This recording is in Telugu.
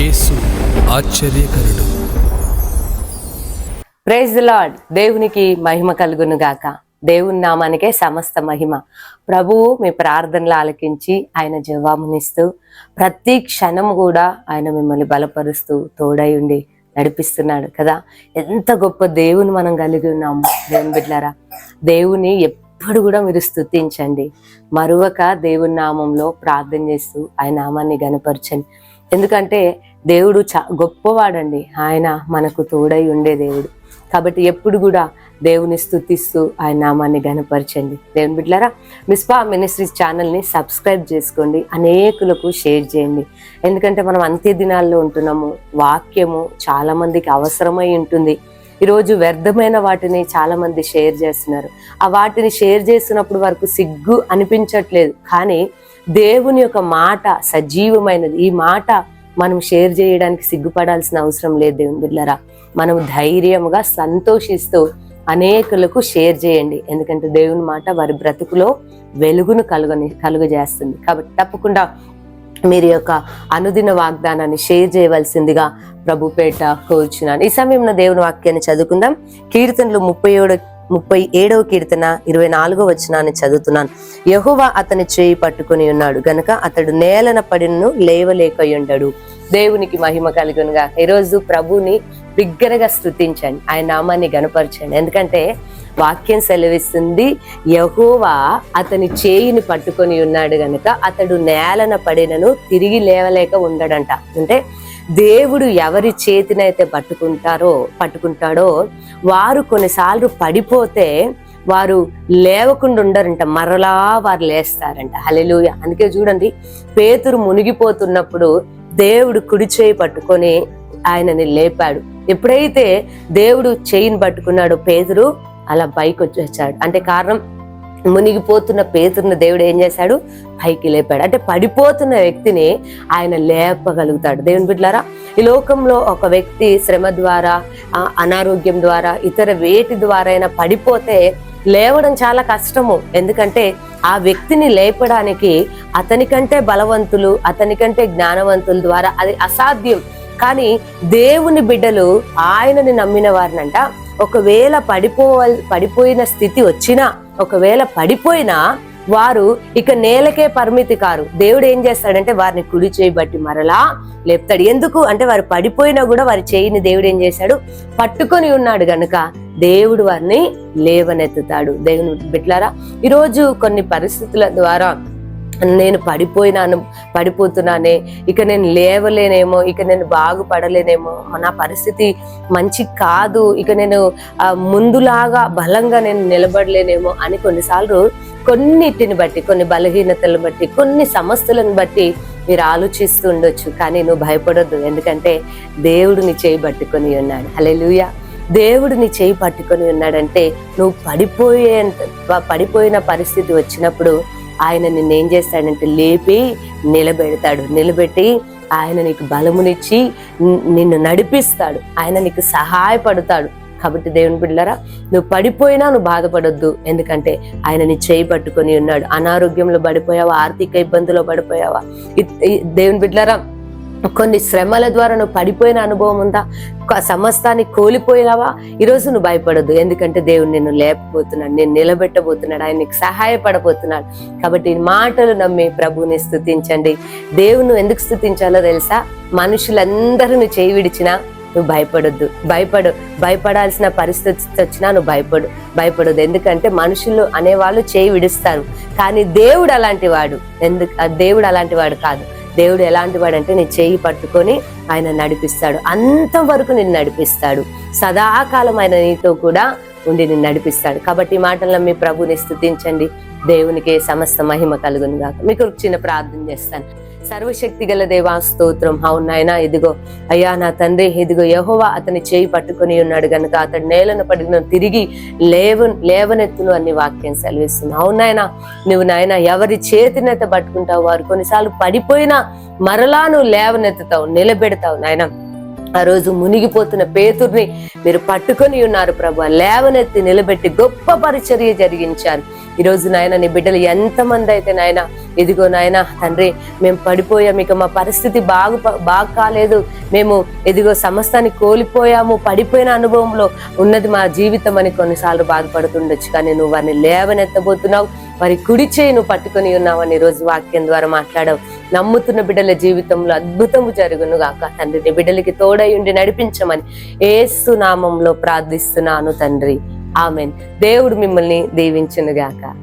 యేసు ఆశ్చర్యకరుడు. ప్రైజ్ ది లార్డ్ దేవునికి మహిమ కలుగును గాక. దేవుని నామానికే సమస్త మహిమ. ప్రభువు మీ ప్రార్థనలు ఆలకించి ఆయన జవాబునిస్తూ ప్రతి క్షణం కూడా ఆయన మిమ్మల్ని బలపరుస్తూ తోడై ఉండి నడిపిస్తున్నాడు కదా. ఎంత గొప్ప దేవుని మనం కలిగి ఉన్నాము దేవుని బిడ్డారా దేవుని ఎప్పుడు కూడా మీరు స్తుతించండి మరువక దేవుని నామంలో ప్రార్థన చేస్తూ ఆయన నామాన్ని గనపరచండి ఎందుకంటే దేవుడు చా గొప్పవాడండి. ఆయన మనకు తోడై ఉండే దేవుడు. కాబట్టి ఎప్పుడు కూడా దేవుని స్తుతిస్తూ ఆయన నామాన్ని గనపరచండి దేవుని బిడ్లారా మిస్పా మినిస్ట్రీస్ ఛానల్ని సబ్స్క్రైబ్ చేసుకోండి. అనేకులకు షేర్ చేయండి. ఎందుకంటే మనం అంత్య దినాల్లో ఉంటున్నాము. వాక్యము చాలామందికి అవసరమై ఉంటుంది. ఈరోజు వ్యర్థమైన వాటిని చాలామంది షేర్ చేస్తున్నారు. ఆ వాటిని షేర్ చేస్తున్నప్పుడు వరకు సిగ్గు అనిపించట్లేదు. కానీ దేవుని యొక్క మాట సజీవమైనది. ఈ మాట మనం షేర్ చేయడానికి సిగ్గుపడాల్సిన అవసరం లేదు దేవుని బిడ్డలరా. మనం ధైర్యంగా సంతోషిస్తూ అనేకులకు షేర్ చేయండి. ఎందుకంటే దేవుని మాట వారి బ్రతుకులో వెలుగును కలుగని కలుగజేస్తుంది. కాబట్టి తప్పకుండా మీరు యొక్క అనుదిన వాగ్దానాన్ని షేర్ చేయవలసిందిగా ప్రభుపేట కోరుచున్నాను. ఈ సమయంలో దేవుని వాక్యాన్ని చదువుకుందాం. కీర్తనలు ముప్పై ఏడు ముప్పై ఏడవ కీర్తన ఇరవై నాలుగో వచనాన్ని చదువుతున్నాను. యహోవా అతని చేయి పట్టుకొని ఉన్నాడు. గనక అతడు నేలన పడినను లేవలేకయుండడు. దేవునికి మహిమ కలుగునుగా ఈరోజు ప్రభుని బిగ్గరగా స్థుతించండి ఆయన నామాన్ని గనపరచండి ఎందుకంటే వాక్యం సెలవిస్తుంది యహోవా అతని చేయిని పట్టుకొని ఉన్నాడు గనుక అతడు నేలన పడినను తిరిగి లేవలేక ఉండడంట. అంటే దేవుడు ఎవరి చేతినైతే పట్టుకుంటారో పట్టుకుంటాడో వారు కొన్నిసార్లు పడిపోతే వారు లేవకుండా ఉండరంట. మరలా వారు లేస్తారంట. హలెలుయ అందుకే చూడండి పేతురు మునిగిపోతున్నప్పుడు దేవుడు కుడి చేయి పట్టుకొని ఆయనని లేపాడు. ఎప్పుడైతే దేవుడు చేయిని పట్టుకున్నాడో పేతురు అలా పైకి వచ్చేసాడు అంటే కారణం మునిగిపోతున్న పేతున్న దేవుడు ఏం చేశాడు? పైకి లేపాడు. అంటే పడిపోతున్న వ్యక్తిని ఆయన లేపగలుగుతాడు. దేవుని బిడ్లారా ఈ లోకంలో ఒక వ్యక్తి శ్రమ ద్వారా అనారోగ్యం ద్వారా ఇతర వేటి ద్వారా అయినా పడిపోతే లేవడం చాలా కష్టము. ఎందుకంటే ఆ వ్యక్తిని లేపడానికి అతనికంటే బలవంతులు అతనికంటే జ్ఞానవంతుల ద్వారా అది అసాధ్యం. కానీ దేవుని బిడ్డలు ఆయనని నమ్మిన వారినంట ఒకవేళ పడిపోవల్ పడిపోయిన స్థితి వచ్చినా ఒకవేళ పడిపోయినా వారు ఇక నేలకే పరిమితి కారు. దేవుడు ఏం చేస్తాడంటే వారిని కుడి చేయి బట్టి మరలా లేపుతాడు. ఎందుకు? అంటే వారు పడిపోయినా కూడా వారి చేయిని దేవుడు ఏం చేశాడు? పట్టుకొని ఉన్నాడు గనుక దేవుడు వారిని లేవనెత్తుతాడు. దేవుని బిట్లారా ఈరోజు కొన్ని పరిస్థితుల ద్వారా నేను పడిపోయినాను పడిపోతున్నానే. ఇక నేను లేవలేనేమో ఇక నేను బాగుపడలేనేమో. నా పరిస్థితి మంచి కాదు. ఇక నేను ముందులాగా బలంగా నేను నిలబడలేనేమో అని కొన్నిసార్లు కొన్నిటిని బట్టి కొన్ని బలహీనతలను బట్టి కొన్ని సమస్యలను బట్టి మీరు ఆలోచిస్తూ ఉండొచ్చు. కానీ నువ్వు భయపడొద్దు. ఎందుకంటే దేవుడిని చేయి పట్టుకొని ఉన్నాడు. అలే లూయా దేవుడిని చేయి పట్టుకొని ఉన్నాడంటే నువ్వు పడిపోయే పడిపోయిన పరిస్థితి వచ్చినప్పుడు ఆయన నిన్ను ఏం చేస్తాడంటే లేపి నిలబెడతాడు. నిలబెట్టి ఆయన నీకు బలమునిచ్చి నిన్ను నడిపిస్తాడు. ఆయన నీకు సహాయపడతాడు. కాబట్టి దేవుని బిడ్డలారా నువ్వు పడిపోయినా నువ్వు బాధపడొద్దు. ఎందుకంటే ఆయన నీ చేయి పట్టుకొని ఉన్నాడు. అనారోగ్యంలో పడిపోయావా? ఆర్థిక ఇబ్బందులో పడిపోయావా? దేవుని బిడ్డలారా కొన్ని శ్రమల ద్వారా నువ్వు పడిపోయిన అనుభవం ఉందా? సమస్తాన్ని కోల్పోయినావా? ఈరోజు నువ్వు భయపడద్దు. ఎందుకంటే దేవుడు నిన్ను లేపబోతున్నాడు నేను నిలబెట్టబోతున్నాడు ఆయన నీకు సహాయపడబోతున్నాడు. కాబట్టి మాటలు నమ్మి ప్రభుని స్థుతించండి. దేవుని ఎందుకు స్తుతించాలో తెలుసా? మనుషులందరూ నువ్వు చేయి విడిచినా నువ్వు భయపడొద్దు. భయపడు భయపడాల్సిన పరిస్థితి వచ్చినా నువ్వు భయపడు భయపడొద్దు. ఎందుకంటే మనుషులు అనేవాళ్ళు చేయి విడుస్తారు. కానీ దేవుడు అలాంటి వాడు. ఎందుకు? ఆ దేవుడు అలాంటి వాడు కాదు. దేవుడు ఎలాంటి వాడంటే నీ చేయి పట్టుకొని ఆయన నడిపిస్తాడు. అంతవరకు నిన్ను నడిపిస్తాడు. సదాకాలం ఆయన నీతో కూడా ఉండి నిన్ను నడిపిస్తాడు. కాబట్టి ఈ మాటలను మీ ప్రభుని స్థుతించండి. దేవునికి సమస్త మహిమ కలుగును గాక మీకు చిన్న ప్రార్థన చేస్తాను. సర్వశక్తి గల దేవా స్తోత్రం. అవునాయన ఇదిగో. అయ్యా నా తండ్రి ఇదిగో యహోవా అతని చేయి పట్టుకొని ఉన్నాడు గనుక అతడు నేలను పడిన తిరిగి లేవ లేవనెత్తును అన్ని వాక్యం సెలవిస్తుంది. అవునాయన నువ్వు నాయన ఎవరి చేతినైతే పట్టుకుంటావు? వారు కొన్నిసార్లు పడిపోయినా మరలా నువ్వు లేవనెత్తుతావు నిలబెడతావు నాయన. ఆ రోజు మునిగిపోతున్న పేతుర్ని మీరు పట్టుకొని ఉన్నారు ప్రభు. లేవనెత్తి నిలబెట్టి గొప్ప పరిచర్య జరిగించారు. ఈ రోజు నాయన నీ బిడ్డలు ఎంతమంది అయితే నాయన ఇదిగో నాయన తండ్రి మేము పడిపోయాం. ఇక మా పరిస్థితి బాగు బాగా కాలేదు. మేము ఇదిగో సమస్తాన్ని కోల్పోయాము. పడిపోయిన అనుభవంలో ఉన్నది మా జీవితం అని కొన్నిసార్లు బాధపడుతుండొచ్చు. కానీ నువ్వు వారిని లేవనెత్తబోతున్నావు. వారి కుడి చేయి నువ్వు పట్టుకొని ఉన్నావని ఈ రోజు వాక్యం ద్వారా మాట్లాడావు. నమ్ముతున్న బిడ్డల జీవితంలో అద్భుతము జరుగును గాక తండ్రిని బిడ్డలకి తోడై ఉండి నడిపించమని ఏసు నామంలో ప్రార్థిస్తున్నాను తండ్రి. ఆమెన్. దేవుడు మిమ్మల్ని దీవించునుగాక.